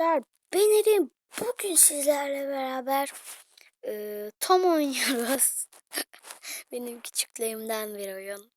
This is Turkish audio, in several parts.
arkadaşlar ben Erim. Bugün sizlerle beraber e, Tom oynuyoruz. Benim küçüklüğümden bir oyun.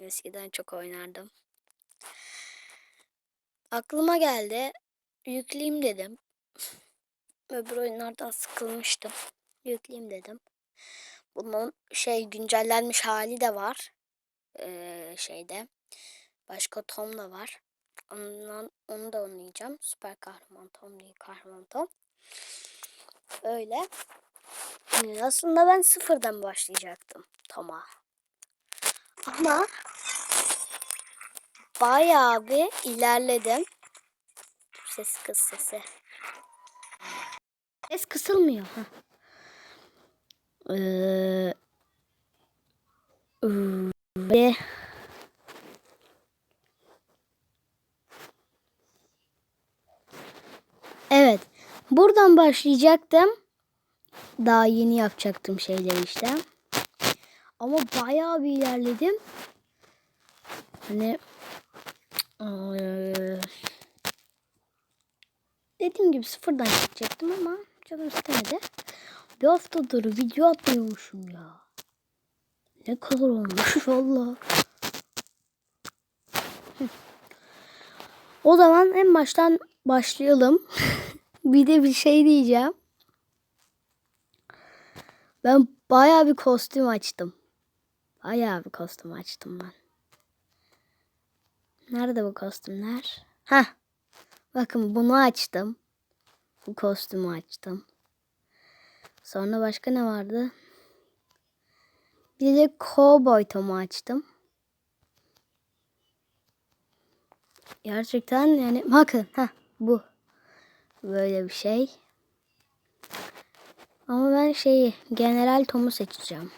Eskiden çok oynardım. Aklıma geldi. Yükleyeyim dedim. Öbür oyunlardan sıkılmıştım. Yükleyeyim dedim. Bunun şey güncellenmiş hali de var. E, şeyde. Başka Tom da var. Ondan, onu da oynayacağım. Süper kahraman Tom değil kahraman Tom. Öyle. Yani aslında ben sıfırdan başlayacaktım Tom'a. Ama bayağı bir ilerledim. Ses kıs sesi. Ses kısılmıyor. Ha. Ee, ve Evet. Buradan başlayacaktım. Daha yeni yapacaktım şeyleri işte. Ama bayağı bir ilerledim. Hani eee, dediğim gibi sıfırdan yapacaktım ama canım istemedi. Bir haftadır video atmıyormuşum ya. Ne kadar olmuş valla. O zaman en baştan başlayalım. bir de bir şey diyeceğim. Ben bayağı bir kostüm açtım. Bayağı bir kostüm açtım ben. Nerede bu kostümler? Ha. Bakın bunu açtım. Bu kostümü açtım. Sonra başka ne vardı? Bir de Cowboy Tom'u açtım. Gerçekten yani bakın ha bu böyle bir şey. Ama ben şeyi General Tom'u seçeceğim.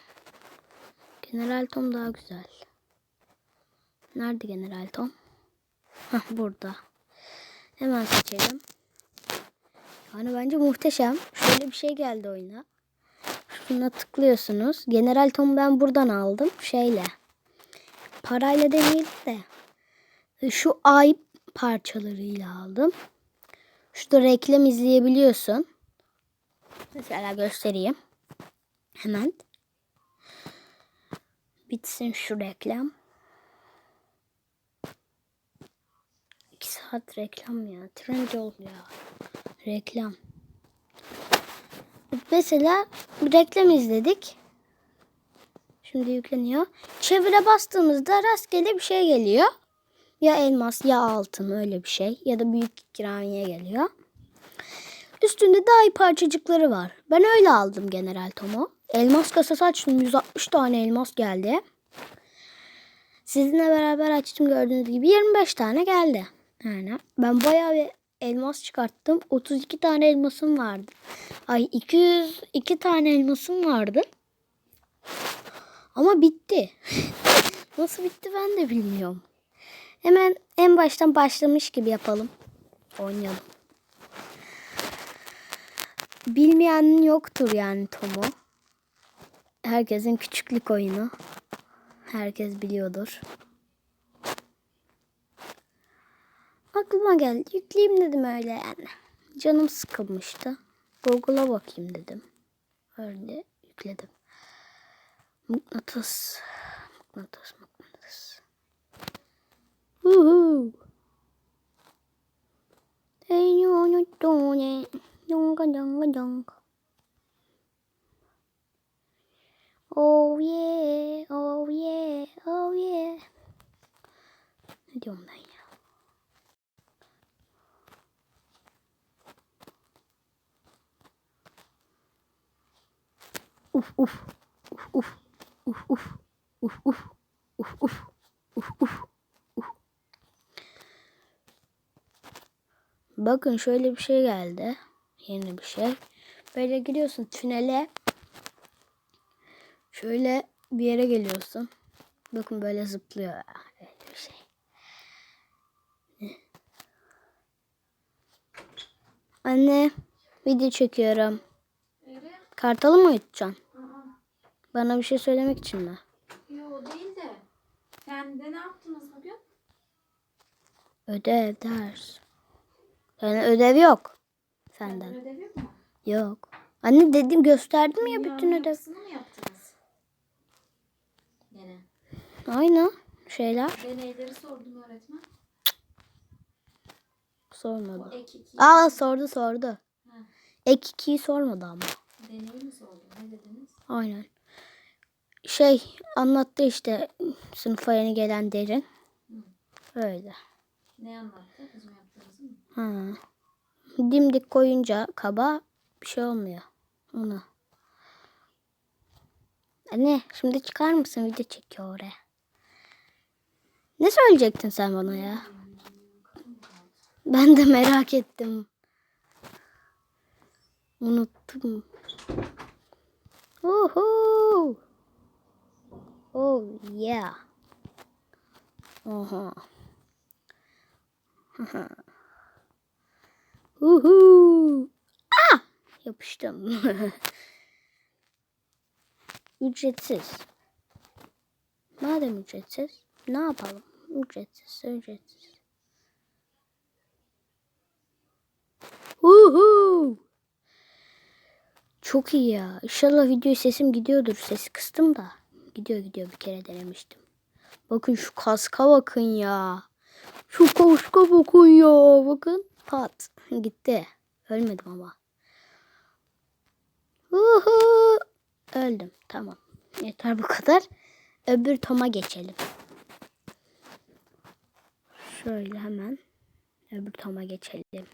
General Tom daha güzel. Nerede General Tom? Burada. Hemen seçelim. Yani bence muhteşem. Şöyle bir şey geldi oyuna. Şuna tıklıyorsunuz. General Tom ben buradan aldım. Şeyle. Parayla değil de. Şu ay parçalarıyla aldım. Şurada reklam izleyebiliyorsun. Mesela göstereyim. Hemen. Bitsin şu reklam. İki saat reklam ya. Trendyol ya. Reklam. Mesela bir reklam izledik. Şimdi yükleniyor. Çevire bastığımızda rastgele bir şey geliyor. Ya elmas ya altın öyle bir şey. Ya da büyük ikramiye geliyor. Üstünde daha iyi parçacıkları var. Ben öyle aldım General Tom'u. Elmas kasası açtım. 160 tane elmas geldi. Sizinle beraber açtım gördüğünüz gibi 25 tane geldi. Yani ben bayağı bir elmas çıkarttım. 32 tane elmasım vardı. Ay 202 tane elmasım vardı. Ama bitti. Nasıl bitti ben de bilmiyorum. Hemen en baştan başlamış gibi yapalım. Oynayalım. Bilmeyen yoktur yani Tom'u. Herkesin küçüklük oyunu. Herkes biliyordur. Aklıma geldi. Yükleyeyim dedim öyle yani. Canım sıkılmıştı. Google'a bakayım dedim. Öyle yükledim. Mıknatıs. Mıknatıs. Uhu. Hey, yo, yo, yo, yo. Yonga, yonga, yonga. Oh yeah, oh yeah, oh yeah. Ne diyorum ben ya? Uf uf uf uf uf uf uf uf uf uf uf uf uf. Bakın şöyle bir şey geldi. Yeni bir şey. Böyle giriyorsun tünele. Şöyle bir yere geliyorsun. Bakın böyle zıplıyor. Öyle bir şey. Anne video çekiyorum. Kartalı mı uyutacaksın? Bana bir şey söylemek için mi? Yo değil de. Sen de ne yaptınız bugün? Ödev, ders. Yani ödev yok. Fenden. Fenden ödev yok mu? Yok. Anne dedim gösterdim ya bütün ödev. mı yaptınız? Gene. Aynı şeyler. Deneyleri sordum öğretmen. Sormadı. Ek. Aa sordu sordu. Ha, Ek 2'yi sormadı ama. deneyi mi sordu? Ne dediniz? Aynen. Şey anlattı işte sınıfa yeni gelen derin. Öyle. Ne anlattı? Mı? Ha. Dimdik koyunca kaba bir şey olmuyor. Ona. Anne şimdi çıkar mısın? Video çekiyor oraya. Ne söyleyecektin sen bana ya? Ben de merak ettim. Unuttum. Uhu. Oh yeah. Oha. Uhu. Ah! Yapıştım. ücretsiz. Madem ücretsiz, ne yapalım? Ücretsiz, ücretsiz. Uhu. Çok iyi ya. İnşallah video sesim gidiyordur. Sesi kıstım da. Gidiyor gidiyor bir kere denemiştim. Bakın şu kaska bakın ya. Şu kaska bakın ya. Bakın pat. Gitti. Ölmedim ama. Uhu. Öldüm. Tamam. Yeter bu kadar. Öbür Tom'a geçelim. Şöyle hemen öbür Tom'a geçelim.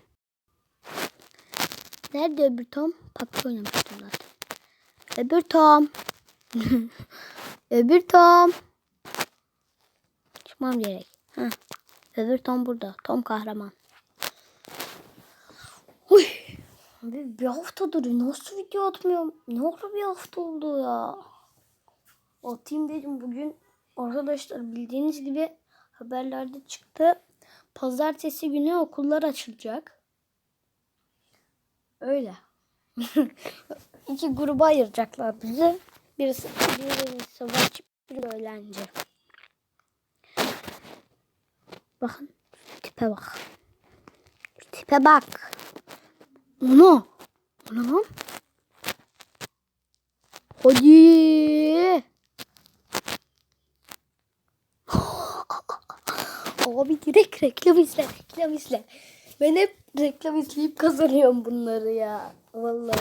Nerede öbür Tom? PUBG oynamıştım zaten. Öbür Tom. öbür Tom. Çıkmam gerek. Heh. Öbür Tom burada. Tom kahraman. Uy. Abi bir haftadır nasıl video atmıyorum? Ne oldu bir hafta oldu ya? Atayım dedim bugün. Arkadaşlar bildiğiniz gibi haberlerde çıktı. Pazartesi günü okullar açılacak. Öyle. İki gruba ayıracaklar bizi. Birisi, birisi savaşçı, biri öğlenci. Bakın tipe bak. Tipe bak. Onu. Onu lan. Hadi. Abi direkt reklam izle, reklam izle. Ben hep reklam izleyip kazanıyorum bunları ya. Vallahi.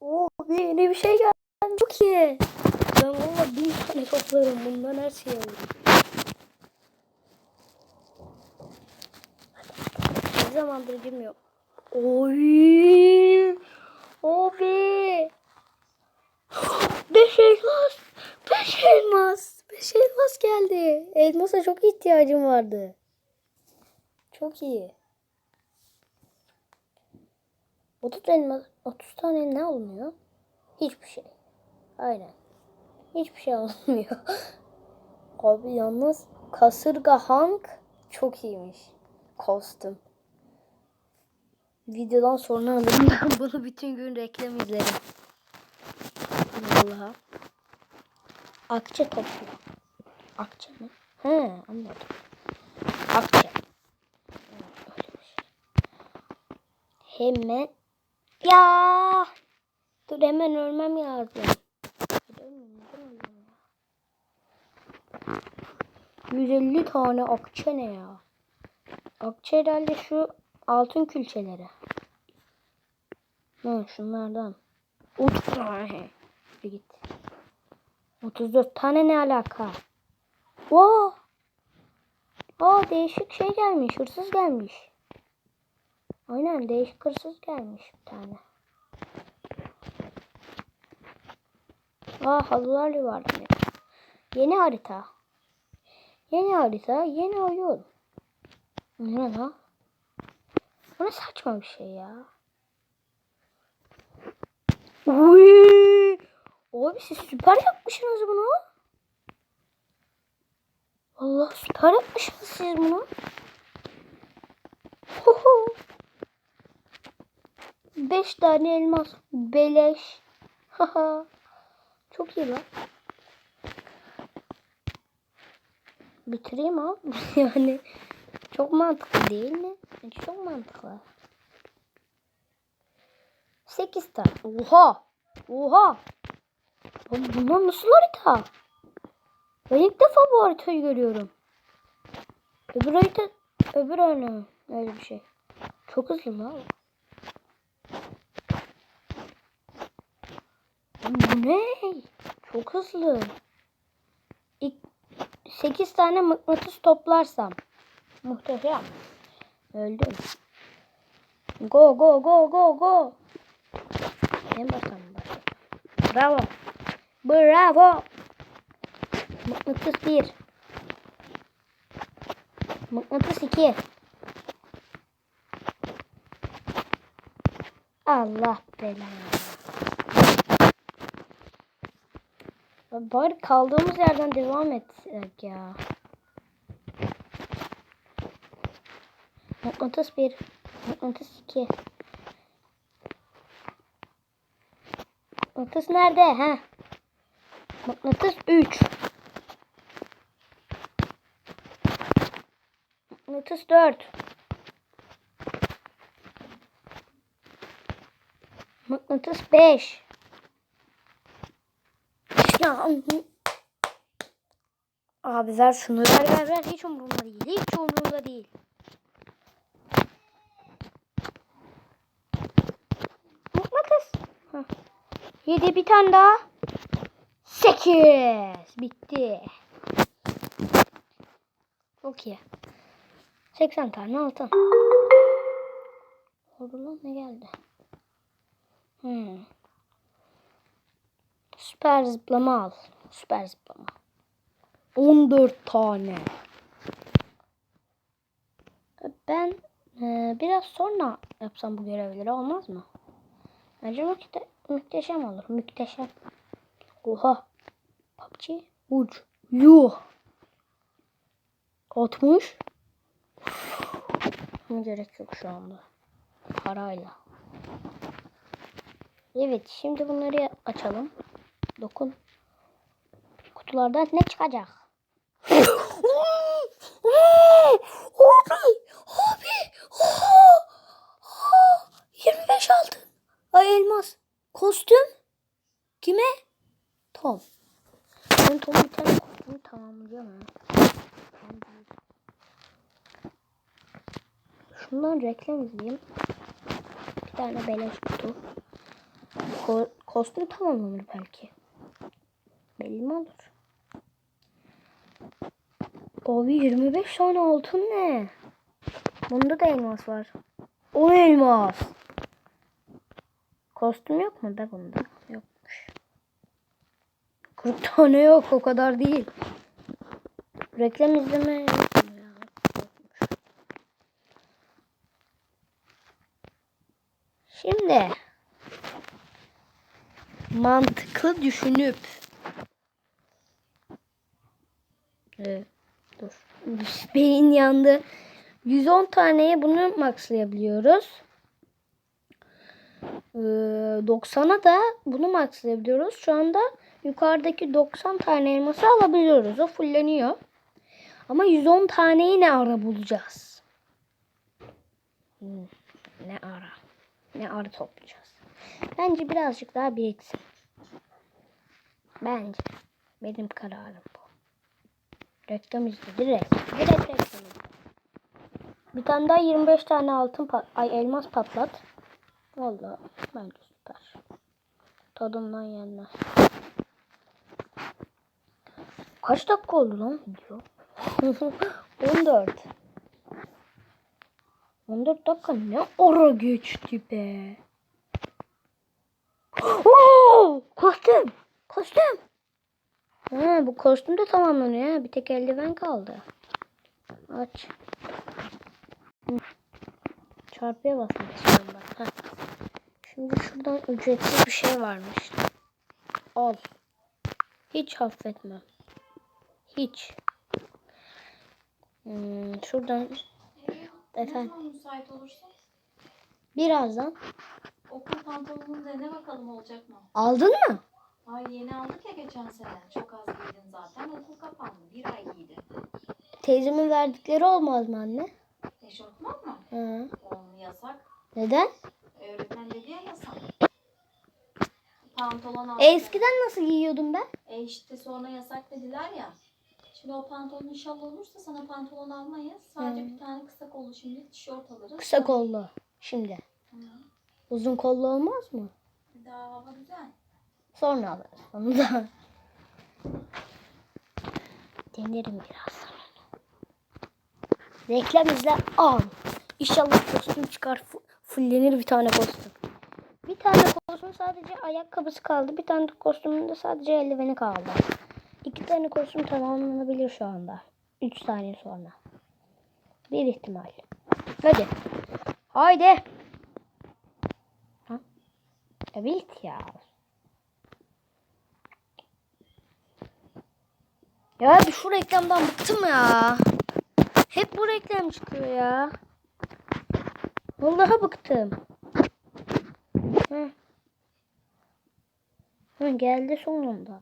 Oh yeni bir şey geldi. Çok iyi. Ben valla bin tane toplarım. Bundan her şey alırım. Ne zamandır girmiyorum. Oy. Abi. Beş elmas. Beş elmas. Beş elmas geldi. Elmasa çok ihtiyacım vardı. Çok iyi. 30 elma 30 tane ne olmuyor? Hiçbir şey. Aynen. Hiçbir şey olmuyor. Abi yalnız kasırga Hank çok iyiymiş. Kostüm. Videodan sonra alırım ben bunu bütün gün reklam izlerim. Vallahi. Akçe topluyor. Akçe mi? He anladım. Akçe. Şey. Hemen. Ya. Dur hemen ölmem lazım. Ya? 150 tane akçe ne ya? Akçe herhalde şu altın külçeleri. Hı, şunlardan. 30 tane. Bir git. 34 tane ne alaka? Oo. Aa değişik şey gelmiş. Hırsız gelmiş. Aynen değişik hırsız gelmiş bir tane. Aa halılar yuvarlanıyor. Yeni harita. Yeni harita, yeni oyun. Ne lan? Bu ne saçma bir şey ya. Uy! Abi siz süper yapmışsınız bunu. Allah süper yapmışsınız siz bunu. Huhu. Beş tane elmas. Beleş. Haha. Çok iyi lan. Bitireyim abi. yani çok mantıklı değil mi? Çok mantıklı. 8 tane. Oha. Oha. Lan bunlar nasıl harita? Ben ilk defa bu haritayı görüyorum. Öbür harita, öbür oyunu öyle bir şey. Çok hızlı. Lan bu ne? Çok hızlı. İlk 8 tane mıknatıs toplarsam. Muhteşem. Öldüm. Go go go go go. En baştan mı? Bravo. Bravo. Mıknatıs 1. Mıknatıs 2. Allah belanı. Bari kaldığımız yerden devam etsek ya. Mıknatıs 1. Mıknatıs 2. Mıknatıs nerede? Ha? Mıknatıs 3. Mıknatıs 4. Mıknatıs 5. Ya Abi ver şunu ver ver ver hiç umurumda değil. Hiç umurumda değil. 7 bir tane daha. 8 bitti. Çok 80 tane altın. Oldu lan ne geldi? Hmm. Süper zıplama al. Süper zıplama. 14 tane. Ben e, biraz sonra yapsam bu görevleri olmaz mı? Acaba ki de mükteşem olur. Mükteşem. Oha. PUBG. Uç. Yuh. 60. Ama gerek yok şu anda. Parayla. Evet şimdi bunları açalım. Dokun. Kutulardan ne çıkacak? Abi! Oha! Oha! 25 altın. Ay elmas. Kostüm. Kime? Tom. Ben Tom'un bir tane kostümü tamamlayacağım ya. Şundan reklam izleyeyim. Bir tane beleş kutu. Ko kostüm tamamlanır belki. Belli mi olur? Abi 25 tane altın ne? Bunda da elmas var. O elmas. Kostüm yok mu be bunda? Yokmuş. 40 tane yok o kadar değil. Reklam izleme. Şimdi mantıklı düşünüp Ee, dur. Beyin yandı. 110 taneye bunu maxlayabiliyoruz. Ee, 90'a da bunu maxlayabiliyoruz. Şu anda yukarıdaki 90 tane elması alabiliyoruz. O fulleniyor. Ama 110 taneyi ne ara bulacağız? Hmm, ne ara? Ne ara toplayacağız? Bence birazcık daha biriksin. Bence. Benim kararım bu. Reklam izle. Direkt. Direkt reklam. Bir tane daha 25 tane altın pat ay elmas patlat. Vallahi bence süper. Tadımdan yenmez. Kaç dakika oldu lan video? 14. 14 dakika ne ara geçti be. Oo, kostüm. Kostüm. Ha, bu kostüm de tamamlanıyor. ha. Bir tek eldiven kaldı. Aç. Çarpıya basmak istiyorum bak. Heh. Şimdi şuradan ücretsiz bir şey varmış. Al. Hiç affetmem. Hiç. Hmm, şuradan Efendim? müsait olursa birazdan okul pantolonunu dene bakalım olacak mı? aldın mı? Ay yeni aldık ya geçen sene. Çok az giydin zaten. Okul kapandı. Bir ay giydin. Teyzemin verdikleri olmaz mı anne? Eşofman mı? Hı. Onun yasak. Neden? Öğretmen dedi ya yasak. pantolon aldı. E, eskiden nasıl giyiyordum ben? E işte sonra yasak dediler ya. Şimdi o pantolon inşallah olursa sana pantolon almayız. Sadece Hı. bir tane kısa kollu şimdi tişört alırız. Kısa kollu. Şimdi. Hı. Uzun kollu olmaz mı? Daha hava güzel. Sonra alırız onu da. Denerim biraz sonra. Reklam izle al. İnşallah kostüm çıkar. Fu- Fullenir bir tane kostüm. Bir tane kostüm sadece ayakkabısı kaldı. Bir tane kostümün de sadece eldiveni kaldı. İki tane kostüm tamamlanabilir şu anda. Üç saniye sonra. Bir ihtimal. Hadi. Haydi. Ha? Evet ya. Ya şu reklamdan bıktım ya. Hep bu reklam çıkıyor ya. Vallahi bıktım. Hı. Hı, geldi sonunda.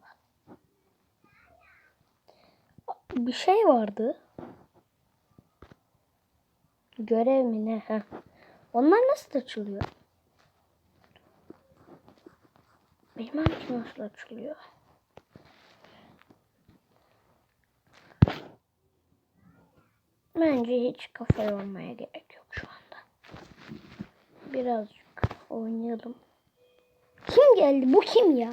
Bir şey vardı. Görev mi ne? Heh. Onlar nasıl açılıyor? Bilmem ki nasıl açılıyor. Bence hiç kafa yormaya gerek. Birazcık oynayalım. Kim geldi? Bu kim ya?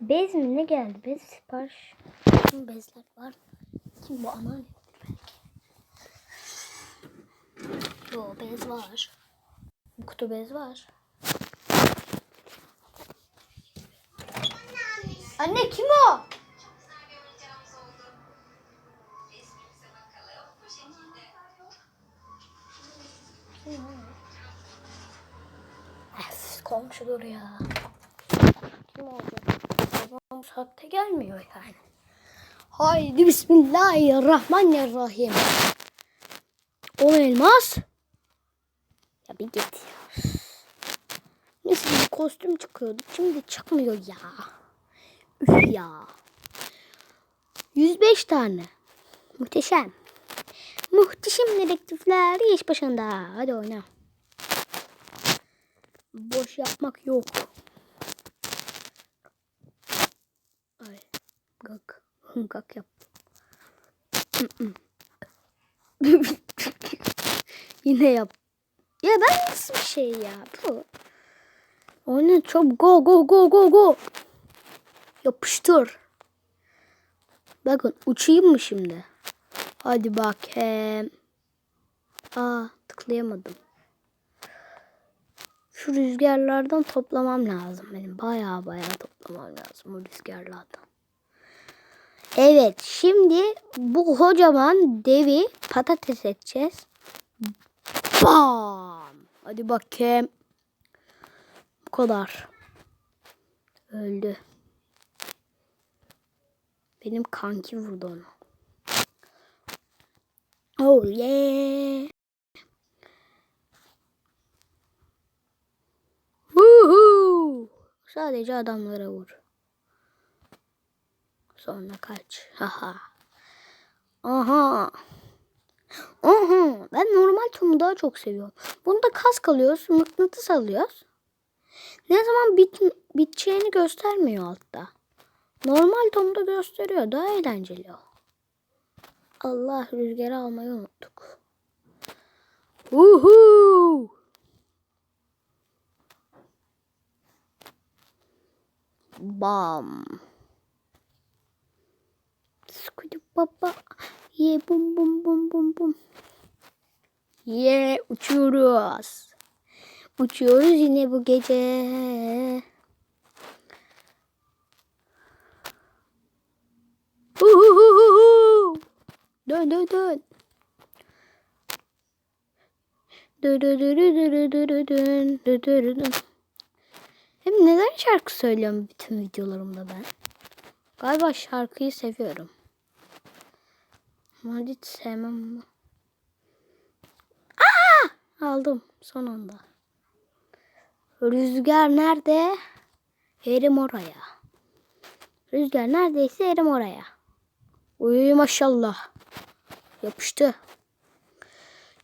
Bez mi? Ne geldi? Bez sipariş. Kim bezler var? Kim bu? Aman belki. Yo bez var. Kutu bez var. Anne kim o? Komşudur ya. Kim olacak? Babam bu saatte gelmiyor yani. Haydi bismillahirrahmanirrahim. O elmas. Ya bir git ya. Neyse bir kostüm çıkıyordu. Şimdi çıkmıyor ya. Üf ya. 105 tane. Muhteşem. Muhteşem dedektifler iş başında. Hadi oyna. Boş yapmak yok. Ay. Gak. Gak yap. Yine yap. Ya ben nasıl bir şey ya bu? Oyna çabuk go go go go go. Yapıştır. Bakın uçayım mı şimdi? Hadi bakayım. Aa tıklayamadım. Şu rüzgarlardan toplamam lazım benim. Baya baya toplamam lazım bu rüzgarlardan. Evet şimdi bu kocaman devi patates edeceğiz. Bam! Hadi bakayım. Bu kadar. Öldü. Benim kanki vurdu onu. Oh yeah. Woohoo! Sadece adamlara vur. Sonra kaç. Haha. Aha. Aha. Ben normal Tom'u daha çok seviyorum. Bunda kask alıyoruz. Mıknatıs alıyoruz. Ne zaman bit, biteceğini göstermiyor altta. Normal Tom'da gösteriyor. Daha eğlenceli o. Allah rüzgarı almayı unuttuk. Uhu! Bam. Skudu baba. Ye bum bum bum bum bum. Ye uçuyoruz. Uçuyoruz yine bu gece. Uhuhuhu. Dön dön dön. Dö dö dö dö dö dö dö dö dön, neden şarkı söylüyorum bütün videolarımda ben? Galiba şarkıyı seviyorum. Ama hiç sevmem ama. Aa! Aldım son anda. Rüzgar nerede? Erim oraya. Rüzgar neredeyse erim oraya. Uy maşallah. Yapıştı.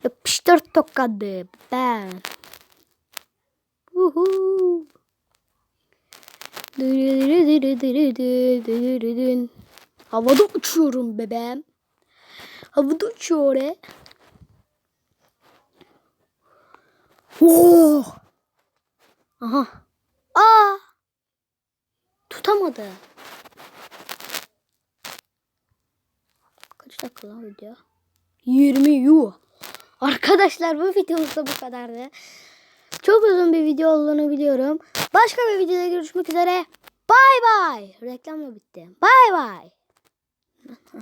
Yapıştır tokadı. Ben. Havada uçuyorum bebeğim. Havada uçuyor e. Oh! Aha. Aa! Tutamadı. Kaç dakika lan video? 20 yuh. Arkadaşlar bu videomuz da bu kadardı. Çok uzun bir video olduğunu biliyorum. Başka bir videoda görüşmek üzere. Bay bay. Reklam da bitti. Bay bay.